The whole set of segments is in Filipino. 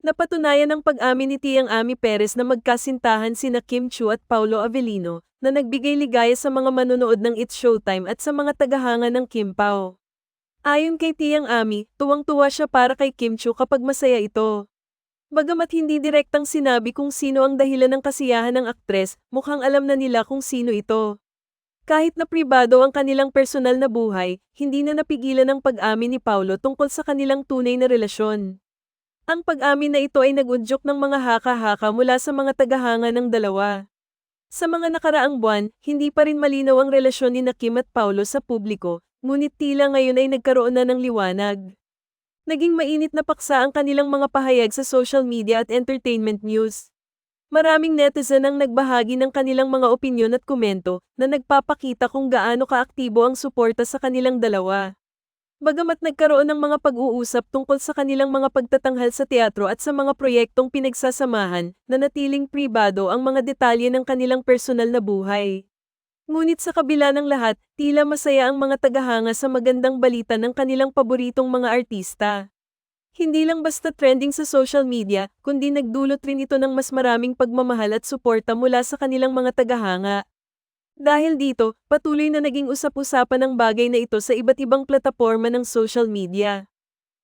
Napatunayan ng pag-amin ni Tiang Ami Perez na magkasintahan sina Kim Chu at Paulo Avellino, na nagbigay ligaya sa mga manonood ng It's Showtime at sa mga tagahanga ng Kim Pao. Ayon kay Tiang Ami, tuwang-tuwa siya para kay Kim Chu kapag masaya ito. Bagamat hindi direktang sinabi kung sino ang dahilan ng kasiyahan ng aktres, mukhang alam na nila kung sino ito. Kahit na pribado ang kanilang personal na buhay, hindi na napigilan ang pag-amin ni Paulo tungkol sa kanilang tunay na relasyon. Ang pag-amin na ito ay nagudyok ng mga haka-haka mula sa mga tagahanga ng dalawa. Sa mga nakaraang buwan, hindi pa rin malinaw ang relasyon ni na Kim at Paulo sa publiko, ngunit tila ngayon ay nagkaroon na ng liwanag. Naging mainit na paksa ang kanilang mga pahayag sa social media at entertainment news. Maraming netizen ang nagbahagi ng kanilang mga opinyon at komento na nagpapakita kung gaano kaaktibo ang suporta sa kanilang dalawa. Bagamat nagkaroon ng mga pag-uusap tungkol sa kanilang mga pagtatanghal sa teatro at sa mga proyektong pinagsasamahan, nanatiling pribado ang mga detalye ng kanilang personal na buhay. Ngunit sa kabila ng lahat, tila masaya ang mga tagahanga sa magandang balita ng kanilang paboritong mga artista. Hindi lang basta trending sa social media, kundi nagdulot rin ito ng mas maraming pagmamahal at suporta mula sa kanilang mga tagahanga. Dahil dito, patuloy na naging usap-usapan ang bagay na ito sa iba't ibang plataporma ng social media.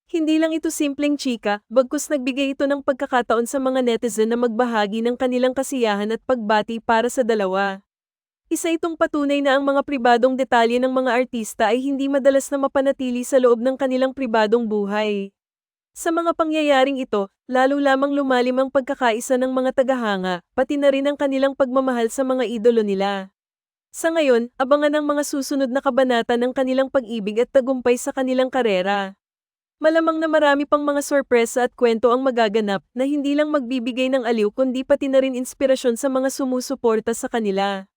Hindi lang ito simpleng chika, bagkus nagbigay ito ng pagkakataon sa mga netizen na magbahagi ng kanilang kasiyahan at pagbati para sa dalawa. Isa itong patunay na ang mga pribadong detalye ng mga artista ay hindi madalas na mapanatili sa loob ng kanilang pribadong buhay. Sa mga pangyayaring ito, lalo lamang lumalim ang pagkakaisa ng mga tagahanga, pati na rin ang kanilang pagmamahal sa mga idolo nila. Sa ngayon, abangan ang mga susunod na kabanata ng kanilang pag-ibig at tagumpay sa kanilang karera. Malamang na marami pang mga sorpresa at kwento ang magaganap na hindi lang magbibigay ng aliw kundi pati na rin inspirasyon sa mga sumusuporta sa kanila.